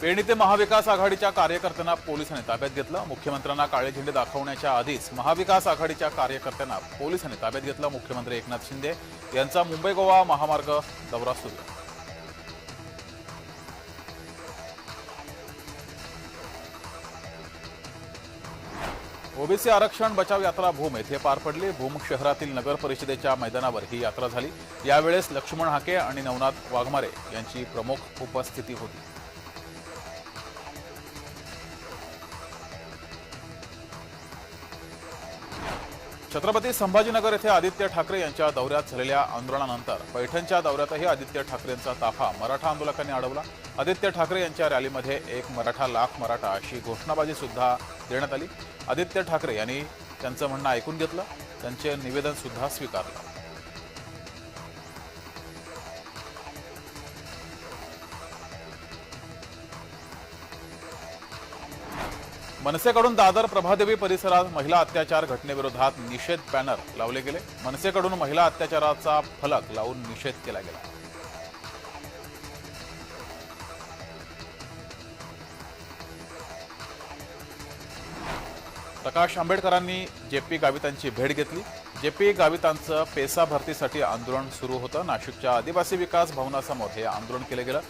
पेरणी ते महाविकास आघाडीच्या कार्यकर्त्यांना पोलिसांनी ताब्यात घेतलं. मुख्यमंत्र्यांना काळे झेंडे दाखवण्याच्या आधीच महाविकास आघाडीच्या कार्यकर्त्यांना पोलिसांनी ताब्यात घेतलं. मुख्यमंत्री एकनाथ शिंदे यांचा मुंबई गोवा महामार्ग दौरा सुरू. ओबीसी आरक्षण बचाव यात्रा भूम येथे पार पडली. भूम शहरातील नगर परिषदेच्या मैदानावर ही यात्रा झाली. यावेळेस लक्ष्मण हाके आणि नवनाथ वाघमारे यांची प्रमुख उपस्थिती होती. छत्रपती संभाजीनगर येथे आदित्य ठाकरे यांच्या दौऱ्यात झालेल्या आंदोलनानंतर पैठणच्या दौऱ्यातही आदित्य ठाकरेंचा ताफा मराठा आंदोलकांनी अडवला. आदित्य ठाकरे यांच्या रॅलीमध्ये एक मराठा लाख मराठा अशी घोषणाबाजी सुद्धा देण्यात आली. आदित्य ठाकरे यांनी त्यांचं म्हणणं ऐकून घेतलं. त्यांचे निवेदन सुद्धा स्वीकारलं. मनसेकडून दादर प्रभादेवी परिसरात महिला अत्याचार घटनेविरोधात निषेध बॅनर लावले गेले. मनसेकडून महिला अत्याचाराचा फलक लावून निषेध केला गेला. प्रकाश आंबेडकरांनी जे पी गावितांची भेट घेतली. जे पी गावितांचं पेसा भरतीसाठी आंदोलन सुरू होतं. नाशिकच्या आदिवासी विकास भवनासमोर हे आंदोलन केलं गेलं.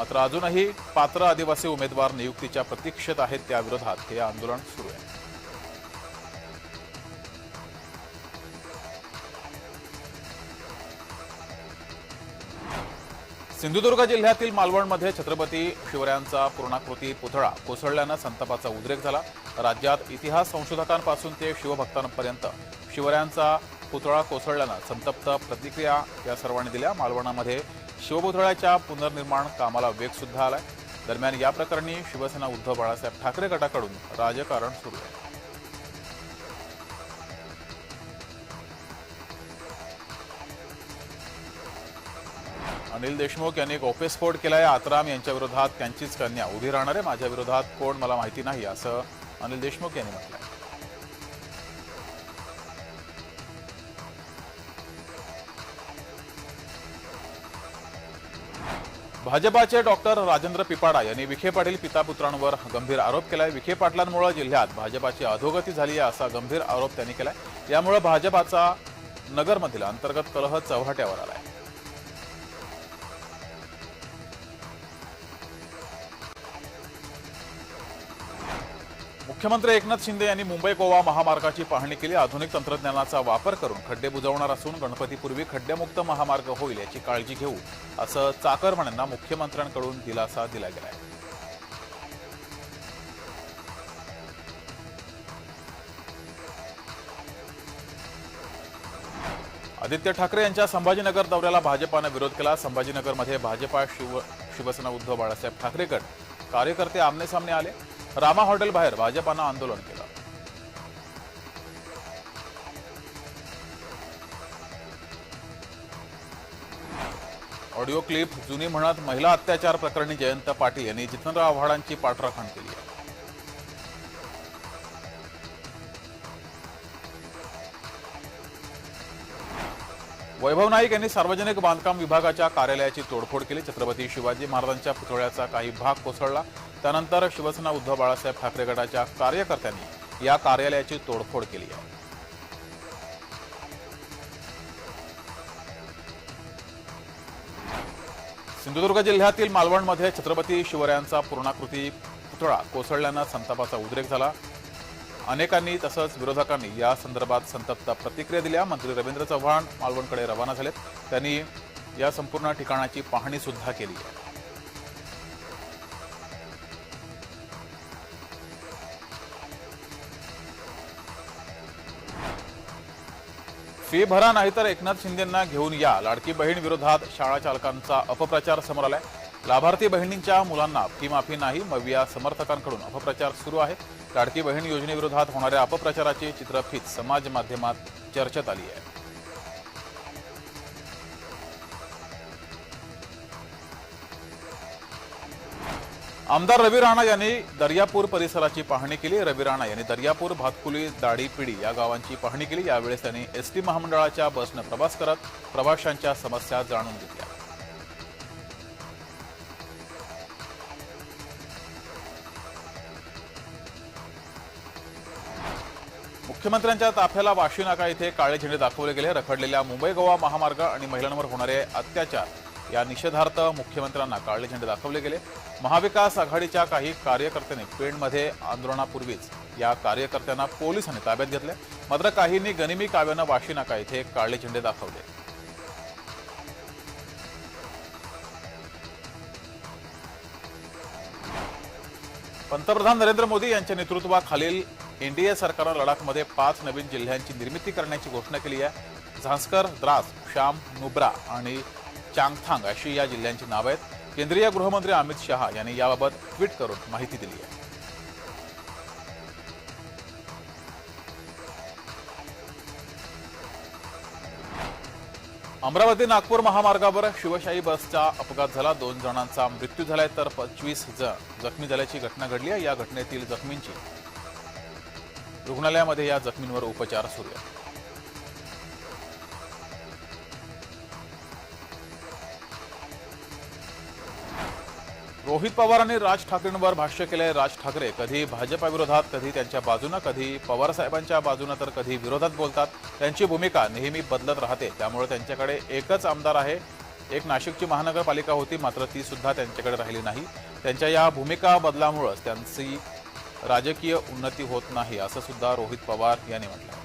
मात्र अजूनही पात्र आदिवासी उमेदवार नियुक्तीच्या प्रतीक्षेत आहेत त्याविरोधात हे आंदोलन सुरू आहे. सिंधुदुर्ग जिल्ह्यातील मालवणमध्ये छत्रपती शिवरायांचा पूर्णाकृती पुतळा कोसळल्यानं संतापाचा उद्रेक झाला. राज्यात इतिहास संशोधकांपासून ते शिवभक्तांपर्यंत शिवरायांचा पुतळा कोसळल्यानं संतप्त प्रतिक्रिया या सर्वांनी दिल्या. मालवणामध्ये शिवपुतळ्याच्या पुनर्निर्माण कामाला वेग सुद्धा आलाय. दरम्यान या प्रकरणी शिवसेना उद्धव बाळासाहेब ठाकरे गटाकडून राजकारण सुरू आहे. अनिल देशमुख यांनी एक ओपेस्फोट केलाय. आत्राम यांच्या विरोधात त्यांचीच कन्या उभी राहणार आहे. माझ्या विरोधात कोण? मला माहिती नाही असं अनिल देशमुख यांनी म्हटलंय. भाजपाचे डॉक्टर राजेंद्र पिपाडा यांनी विखे पाटील पिता पुत्रांवर गंभीर आरोप केलाय. विखे पाटलांमुळे जिल्ह्यात भाजपाची अधोगती झाली आहे असा गंभीर आरोप त्यांनी केलाय. यामुळे भाजपाचा नगरमधील अंतर्गत कलह चव्हाट्यावर आलाय. मुख्यमंत्री एकनाथ शिंदे यांनी मुंबई गोवा महामार्गाची पाहणी केली. आधुनिक तंत्रज्ञानाचा वापर करून खड्डे बुजवणार असून गणपतीपूर्वी खड्डेमुक्त महामार्ग होईल याची काळजी घेऊ असं चाकरमान्यांना मुख्यमंत्र्यांकडून दिलासा दिला गेलाय. आदित्य ठाकरे यांच्या संभाजीनगर दौऱ्याला भाजपानं विरोध केला. संभाजीनगरमध्ये भाजपा शिव शिवसेना उद्धव बाळासाहेब ठाकरे गट कार्यकर्ते आमनेसामने आले. रामा हॉटेल बाहेर भाजपानं आंदोलन केलं. ऑडिओ क्लिप जुनी म्हणत महिला अत्याचार प्रकरणी जयंत पाटील यांनी जितेंद्र आव्हाडांची पाठराखण केली आहे. वैभव नाईक यांनी सार्वजनिक बांधकाम विभागाच्या कार्यालयाची तोडफोड केली. छत्रपती शिवाजी महाराजांच्या पुतळ्याचा काही भाग कोसळला. त्यानंतर शिवसेना उद्धव बाळासाहेब ठाकरे गटाच्या कार्यकर्त्यांनी या कार्यालयाची तोडफोड केली आहे. सिंधुदुर्ग जिल्ह्यातील मालवणमध्ये छत्रपती शिवरायांचा पूर्णाकृती पुतळा कोसळल्यानं संतापाचा उद्रेक झाला. अनेकांनी तसंच विरोधकांनी या संदर्भात संतप्त प्रतिक्रिया दिल्या. मंत्री रवींद्र चव्हाण मालवणकडे रवाना झालेत. त्यांनी या संपूर्ण ठिकाणाची पाहणी सुद्धा केली आहे. फी भरा नाहीतर एकनाथ शिंदेंना घेऊन या. लाडकी बहीण विरोधात शाळा चालकांचा अपप्रचार समोर आलाय. लाभार्थी बहिणींच्या मुलांना फी माफी नाही मग या समर्थकांकडून अपप्रचार सुरू आहे. लाडकी बहीण योजनेविरोधात होणाऱ्या अपप्रचाराची चित्रफीत समाज माध्यमात चर्चेत आली आहे. आमदार रवी राणा यांनी दर्यापूर परिसराची पाहणी केली. रवी राणा यांनी दर्यापूर भातकुली दाडीपिडी या गावांची पाहणी केली. यावेळेस त्यांनी एस टी महामंडळाच्या बसनं प्रवास करत प्रवाशांच्या समस्या जाणून घेतल्या. मुख्यमंत्र्यांच्या ताफ्याला वाशी नाका येथे काळे झेंडे दाखवले गेले. रखडलेल्या मुंबई गोवा महामार्ग आणि महिलांवर होणारे अत्याचार या निषेधार्थ मुख्यमंत्र्यांना काळले झेंडे दाखवले गेले. महाविकास आघाडीच्या काही कार्यकर्त्यांनी पेणमध्ये आंदोलनापूर्वीच या कार्यकर्त्यांना पोलिसांनी ताब्यात घेतले. मात्र काहींनी गनिमी काव्यानं वाशी नाका इथे काळले झेंडे दाखवले. पंतप्रधान नरेंद्र मोदी यांच्या नेतृत्वाखालील एनडीए सरकारनं लडाखमध्ये पाच नवीन जिल्ह्यांची निर्मिती करण्याची घोषणा केली आहे. झांस्कर द्रास श्याम नुब्रा आणि चांगथांग अशी या जिल्ह्यांची नावं आहेत. केंद्रीय गृहमंत्री अमित शहा यांनी याबाबत ट्विट करून माहिती दिली आहे. अमरावती नागपूर महामार्गावर शिवशाही बसचा अपघात झाला. दोन जणांचा मृत्यू झालाय तर पंचवीस जण जखमी झाल्याची घटना घडली आहे. या घटनेतील जखमींची रुग्णालयामध्ये या जखमींवर उपचार सुरू आहेत. रोहित पवारांनी राज ठाकरेंवर भाष्य केलंय. राज ठाकरे कधी भाजपाविरोधात कधी त्यांच्या बाजूनं कधी पवार साहेबांच्या बाजूनं तर कधी विरोधात बोलतात. त्यांची भूमिका नेहमी बदलत राहते. त्यामुळे त्यांच्याकडे एकच आमदार आहे. एक नाशिकची महानगरपालिका होती मात्र ती सुद्धा त्यांच्याकडे राहिली नाही. त्यांच्या या भूमिका बदलामुळंच त्यांची राजकीय उन्नती होत नाही असं सुद्धा रोहित पवार यांनी म्हटलं